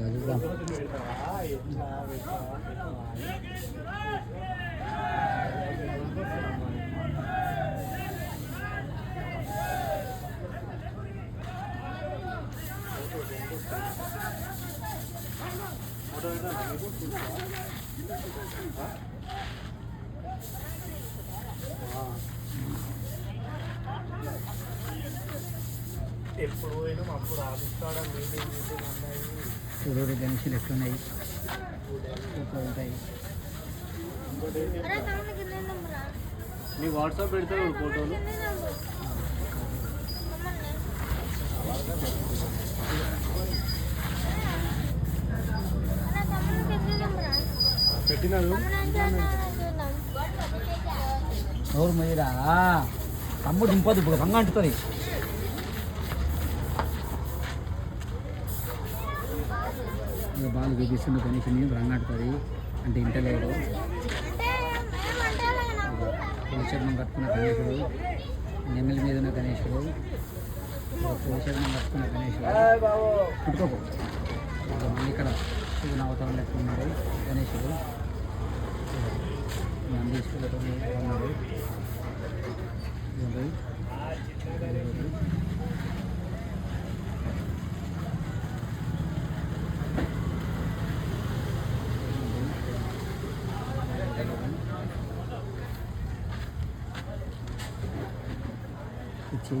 చూద్దాం ఎప్పుడు పోయినాం అప్పుడు ఆఫీస్ మీటింగ్ మీటింగ్ అన్నాయి చూడు గణేషులు ఎట్లున్నాయి ఉంటాయి? నీ వాట్సాప్ పెడతావు ఫోటోలు. పెట్టినారు? నోరు మొయ్యరా తమ్ముడు దింపదు ఇప్పుడు రంగ అంటుతుంది. ఇక బాలు చూపిస్తుంది గణేషుని రంగ అంటుతుంది అంటే ఇంటలేడు అంటే ఏమంటే కట్టుకున్న గణేశుడు నెమ్మల మీద ఉన్న గణేశుడు పులిచర్మం కట్టుకున్న గణేశుడు పుట్టుకోకు. మళ్ళీ ఇక్కడ శివుని అవతారం లెక్క ఉన్నాడు గణేశుడు నందీశ్వరుడు ఉన్నాడు.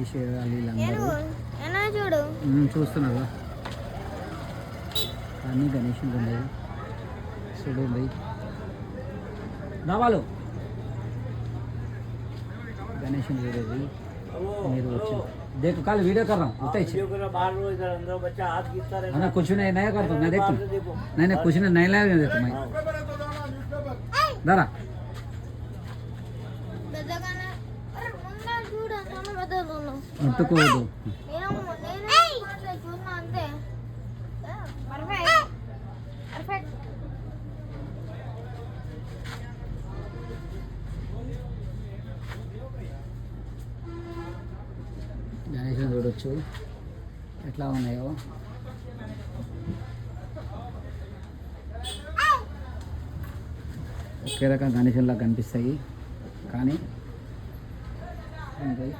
ఇదిగోండి. ఇదిగోండి. చేసేయాలి వీళ్ళందరూ ఎలా చూడు ఉమ్, చూస్తున్నారు అన్నీ గణేషులు ఉన్నాయి చూడండి రావాలు గణేషుని చూడేది మీరు వచ్చి देखो कल वीडियो कर रहा हूँ उतना ही बाहर वो इधर अंदर बच्चा हाथ खींचता है ना कुछ नहीं नया करता हूँ मैं देखता हूँ नहीं नहीं कुछ नहीं नया लगा देता मैं दारा పర్ఫెక్ట్ గణేశం చూడొచ్చు. ఎట్లా ఉన్నాయో. ఒకే రకం గణేశంలా కనిపిస్తాయి. కానీ ఉంటాయి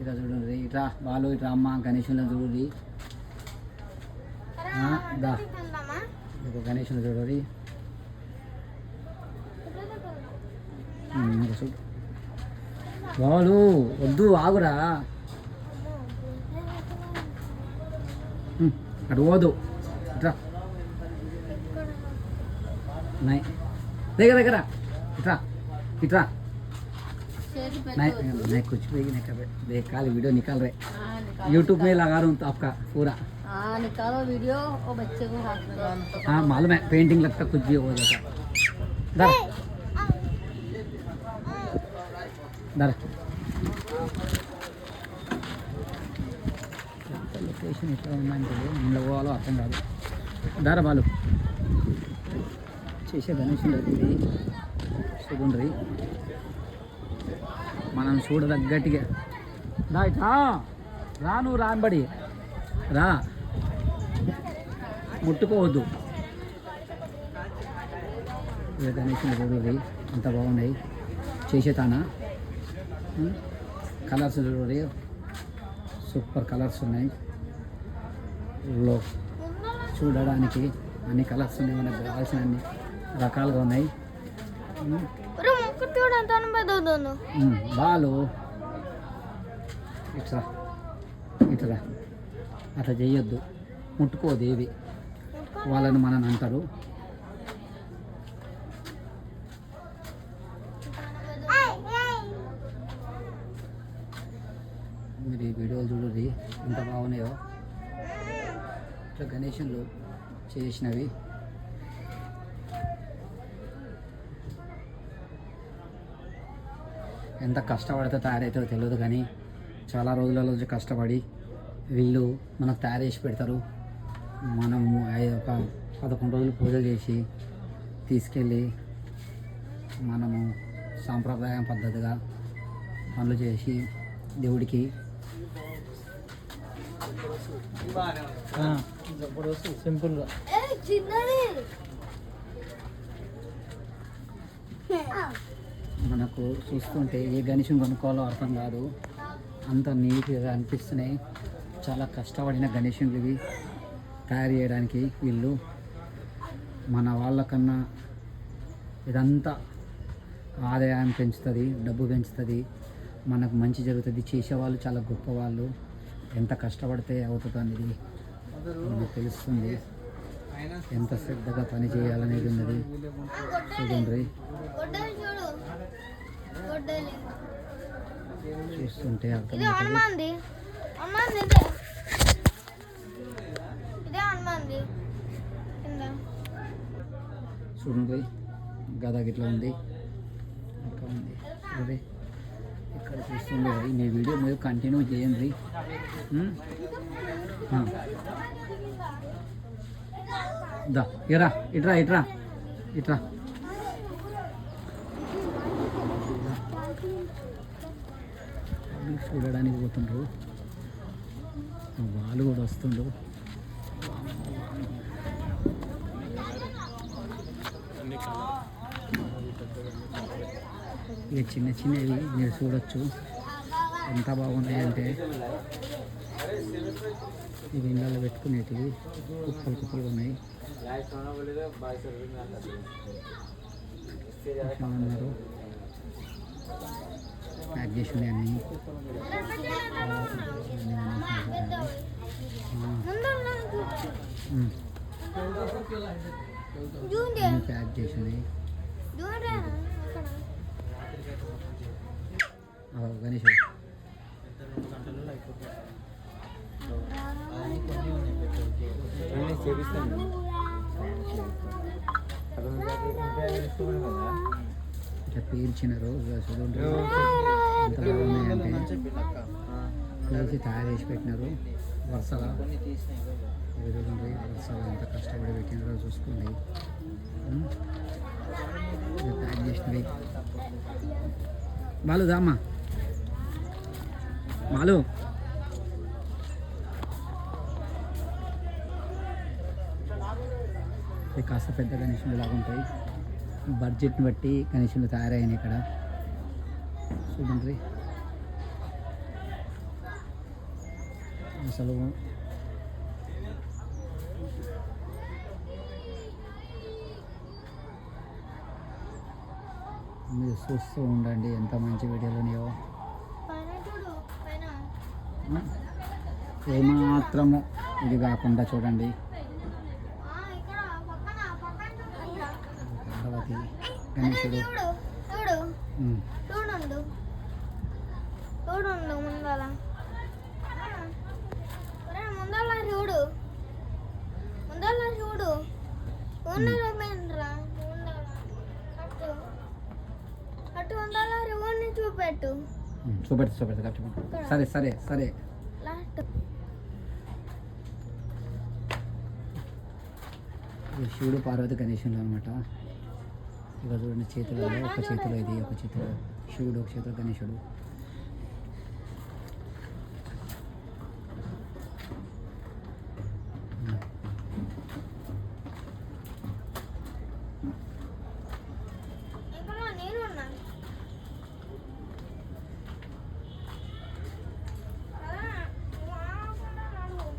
ఇట్లా చూడండి ఇట్లా బాలు ఇట్లా అమ్మ గణేషులను చూడండి. దా. గణేషుని చూడండి. చూడు. బాలు వద్దు ఆగురా. అటు పోదు. ఇట్రా నై. దగ్గర దగ్గర. ఇట్రా ఇట్రా नहीं नहीं कुछ भी नहीं कर रहे बेकार वीडियो निकाल रहे यूट्यूब में लगा रहा हूँ तो आपका पूरा हाँ निकालो वीडियो और बच्चे को हाथ में लगाना हाँ मालूम है पेंटिंग लगता कुछ भी हो जाता है दर दर లొకేషన్ ఎట్లా ఉందంటే ఇంట్లో పోవాలో అర్థం కాదు దార బాలు చేసే గణేషుడు ఇది చూడండి మనం చూడదగ్గట్టుగా దా ఇట్లా. రా నువ్వు రానబడి రా. ముట్టుకోవద్దు. గణేషన్ గణేషుని అంత బాగున్నాయి. చేసేతానా? కలర్స్ చూడండి సూపర్ కలర్స్ ఉన్నాయి. లో చూడడానికి అన్ని కలర్స్ ఉన్నాయి. మనకు కావాల్సిన అన్ని రకాలుగా ఉన్నాయి. బాలు. ఇట్లా ఇట్లా అట్లా చేయొద్దు ముట్టుకోదు ఏవి వాళ్ళని మనని అంటారు. మీరు ఈ వీడియోలు చూడండి ఎంత బాగున్నాయో. ఇట్లా గణేషన్లు చేసినవి. ఎంత కష్టపడితే తయారవుతుందో తెలియదు కానీ చాలా రోజుల రోజు కష్టపడి వీళ్ళు మనకు తయారు చేసి పెడతారు. మనము ఒక పదకొండు రోజులు పూజలు చేసి తీసుకెళ్ళి మనము సాంప్రదాయం పద్ధతిగా పనులు చేసి దేవుడికి సింపుల్గా ఏ చిన్నది. మనకు చూస్తుంటే ఏ గణేశం కొనుక్కోవాలో అర్థం కాదు. అంత నీట్గా అనిపిస్తున్నాయి. చాలా కష్టపడిన గణేశులు ఇవి. తయారు చేయడానికి వీళ్ళు మన వాళ్ళకన్నా ఇదంతా ఆదాయం పెంచుతుంది డబ్బు పెంచుతుంది. మనకు మంచి జరుగుతుంది. చేసేవాళ్ళు చాలా గొప్పవాళ్ళు. ఎంత కష్టపడితే అవుతుంది అనేది మనకు తెలుస్తుంది. ఎంత శ్రద్ధగా పని చేయాలనేది ఉన్నది. చూడండి. చూస్తుంటే అర్థమవుతుంది చూడండి. గద గిట్లా ఉంది. ఇంకా ఉంది. చూడండి. ఇక్కడ చూస్తుండే మీ వీడియో మీరు కంటిన్యూ చేయండి. దా ఇరా ఇట్రా ఇట్రా ఇట్రా. చూడడానికి పోతుండ్రు. వాళ్ళు కూడా వస్తుండ్రు. ఇక చిన్న చిన్నవి మీరు చూడొచ్చు. ఎంత బాగున్నాయంటే. ఇవి ఇళ్ళలో పెట్టుకునేటివి. కుప్పలు కుప్పలు ఉన్నాయి. ప్యాక్ చేసి ఉన్నాయి అన్నీ. ప్యాక్ చేసి ఉన్నాయి చూడండి ఇట్లా పేర్చినారు ఇక చూడండి ఎంత బాగున్నాయంటే. తయారు చేసి పెట్టినారు. వరుసగా చూడండి వరుసగా ఎంత కష్టపడి పెట్టినారో చూసుకోండి. ప్యాక్ చేసినవి. బాలు మాలు. ఇవి కాస్త పెద్ద గణేషులు లాగా ఉంటాయి బడ్జెట్ని బట్టి గణేషులు తయారయ్యాయి ఇక్కడ. చూడండి. అసలు మీరు చూస్తూ ఉండండి ఎంత మంచి వీడియోలు పైన. ఏమాత్రము ఇది కాకుండా చూడండి. అదే గణేశుడు చూడు ముందల. ముందల ముందల అటు ముందల చూపెట్టు. చూపెట్టు చూపెట్టు కరెక్ట్ సరే సరే సరే. లాస్ట్. శివుడు పార్వతి గణేశుడు అనమాట ఇక చూడండి చేతులలో ఒక చేతిలో ఇది ఒక చేతిలో శివుడు ఒక చేతిలో గణేశుడు ఉమ్. ఇక్కడ నేను ఉన్నా అలా, నువ్వు ఆగకుండా నడువు.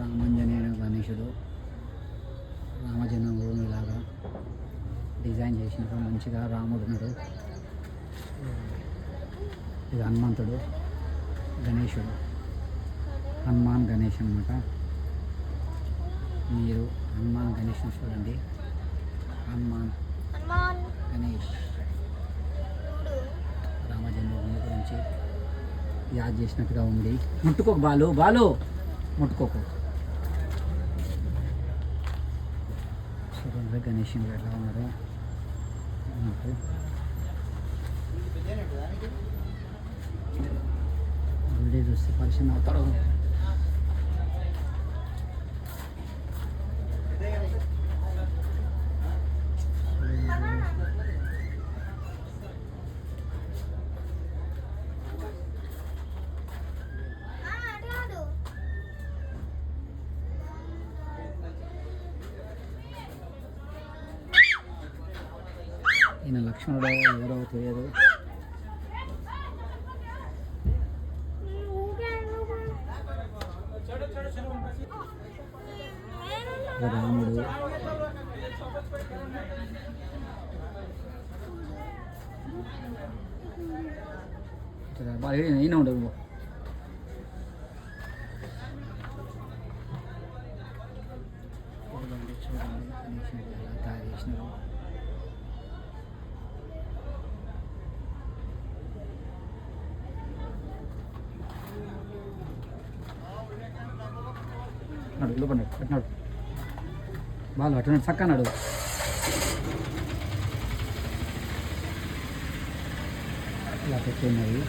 రామంజనేయుడు గణేశుడు రామజన్మభూమి లాగా డిజైన్ చేసినారు మంచిగా రాముడు ఉన్నాడు ఇది హనుమంతుడు గణేశుడు. హనుమాన్ గణేష్ అనమాట మీరు హనుమాన్ గణేష్ చూడండి. హనుమాన్ గణేష్. రామజన్మభూమి గురించి యాద్ చేసినట్టుగా ఉంది. ముట్టుకోకు బాలు బాలు! ముట్టుకోకు. చూడండి గణేష్ ఎలా ఉన్నారు నాకు వీడియో చూస్తే పరిచయం అవుతాడు ఈయన లక్ష్మణుడు ఎవరో తెలియదు. బాగా ఈయన ఉండదు చూడండి చూడండి కనీసం ఎలా తయారు చేసినారు నడు లోపల నడు అట్నాడు బాగా అటు చక్క నడు ఇలా పెట్టున్నది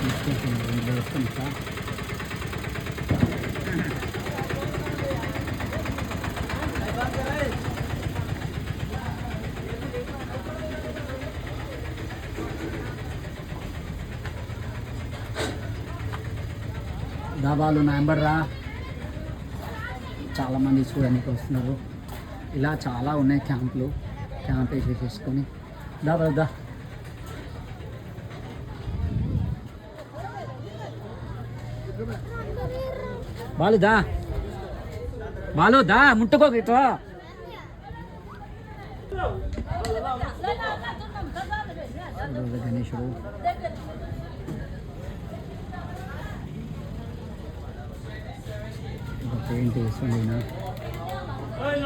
తీసుకుంటున్నారు ఇంట్లో వేసుకుంటా దాబాలు నాంబర్రా చాలామంది చూడడానికి వస్తున్నారు. ఇలా చాలా ఉన్నాయి క్యాంపులు. క్యాంప్ వేసేసేసుకొని దాబా దా బాలు దా బాలు దా ముట్టుకో ఇట్లా చూడు గణేశుడు ఒక పెయింట్ వేసుకోండి ఈయన.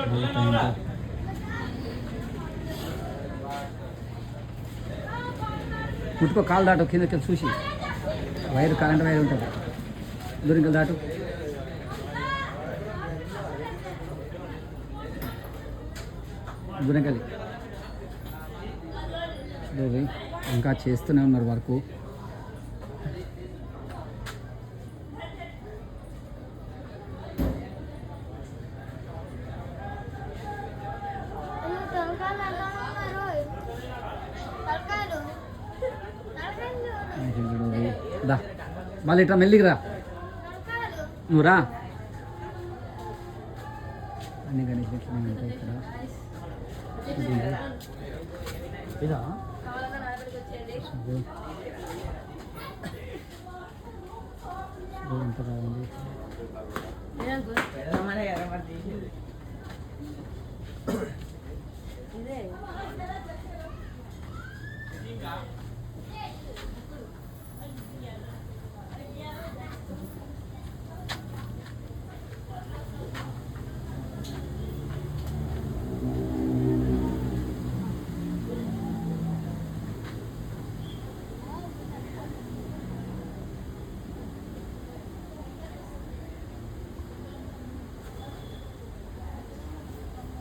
నల్ల పెయింట్ ముట్టుకో కాలు దాటు కిందకి చూసి. వైర్ కరెంట్ వైర్ ఉంటుంది. దూరింకలు దాటు. దూరంకెళ్ళి. ఇంకా చేస్తూనే ఉన్నారు వర్క్ తలకాయలు ఎలా ఉన్నారు తలకాయలు తలకాయలు చూడు దా మళ్ళీ ఇట్లా మెల్లికి రా తలకాయలు నువ్వు రా అన్ని గణేష్ లక్ష్మి ఉంటాయి ఇక్కడ ఇది. ఇదా చూడు. చూడు ఎంత బాగుంది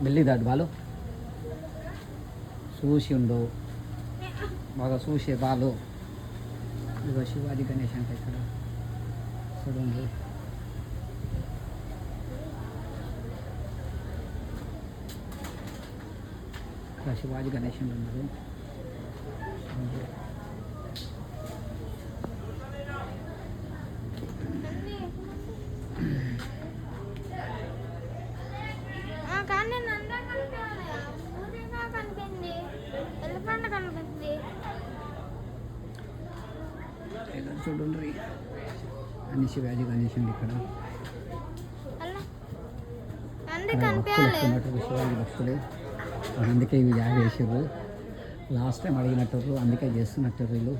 మెల్లికి దాడు బాలు. చూసి ఉండు. బాగా చూసే బాలు. ఇదిగో శివాజీ గణేష్ అంటే ఇక్కడ. చూడండి. ఇక్కడ శివాజీ గణేష్ ఉన్నారు చూడండి శివాజీ గణేష్ ఉంది ఇక్కడ భక్తులు. అందుకే ఇవి యాడ్ చేసారు లాస్ట్ టైం అడిగినట్టు అందుకే చేస్తున్నట్టు వీళ్ళు.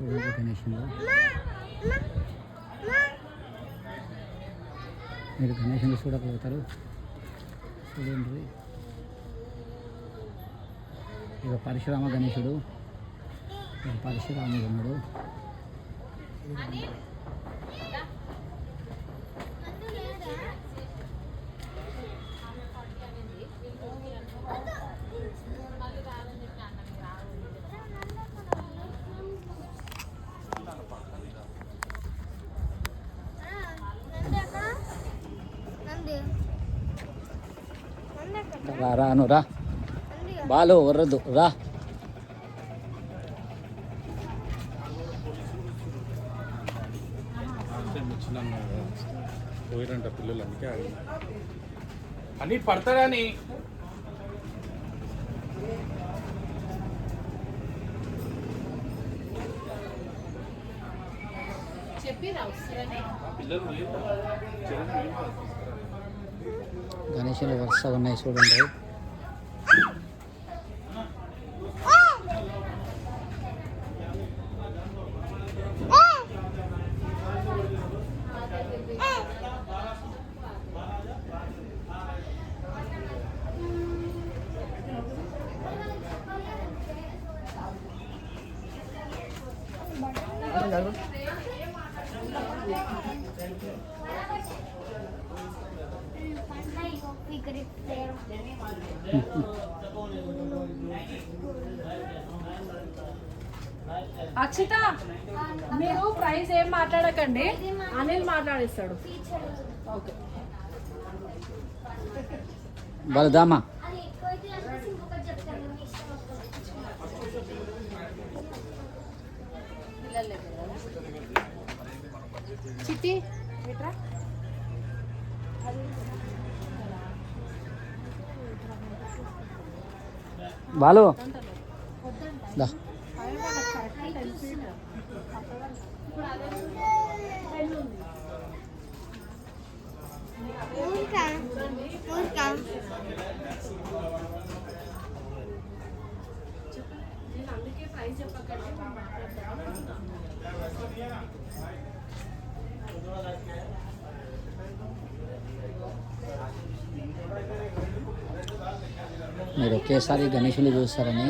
ఇదిగో చూడండి మీరు గణేశంలో చూడకపోతారు చూడండి. ఇక పరశురామ గణేశుడు ఇక పరశురాముడు ఉన్నాడు. రా రా అను రా. బాలు వరదు రా. పోయిరంట పిల్లలు అందుకే అని పడతాడని పిల్లలు లేరు. గణేశులు వరుస ఉన్నాయి చూడండి అక్షిత మీరు ప్రైస్ ఏం మాట్లాడకండి. అనిల్ మాట్లాడిస్తాడు. ఓకే. బాలు? దామా అది ఎక్కువైతే అనేసి ఇంకొకటి చెప్తాను మీ ఇష్టం చిట్టి ఎట్రా బాలు దా ఊరికా ఊరికా అందుకే ప్రైస్ చెప్పకండి మీరు ఒకేసారి గణేశులు చూస్తారని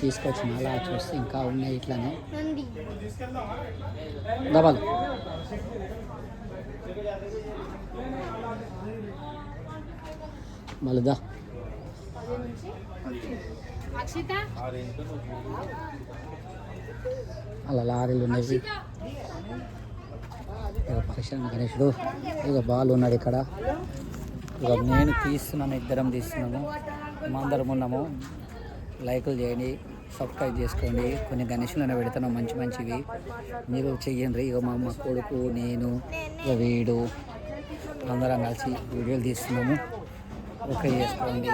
తీసుకొచ్చిన అలా చూస్తే ఇంకా ఉన్నాయి ఇట్లానే. నంది దా బాలు బాలు దా. అక్షిత? అలా లారీలు ఉన్నాయి. పరిశ్రమ గణేశుడు ఇక బాలు ఉన్నాడు ఇక్కడ. ఇక నేను తీస్తున్నాను ఇద్దరం తీస్తున్నాము. మేమందరం ఉన్నాము. లైకులు చేయండి సబ్స్క్రైబ్ చేసుకోండి. కొన్ని గణేషులను పెడతాను మంచి మంచివి. మీరు చెయ్యండి. ఇక మా అమ్మ కొడుకు నేను వీడు. అందరం కలిసి వీడియోలు తీస్తున్నాము. ఓకే చేసుకోండి.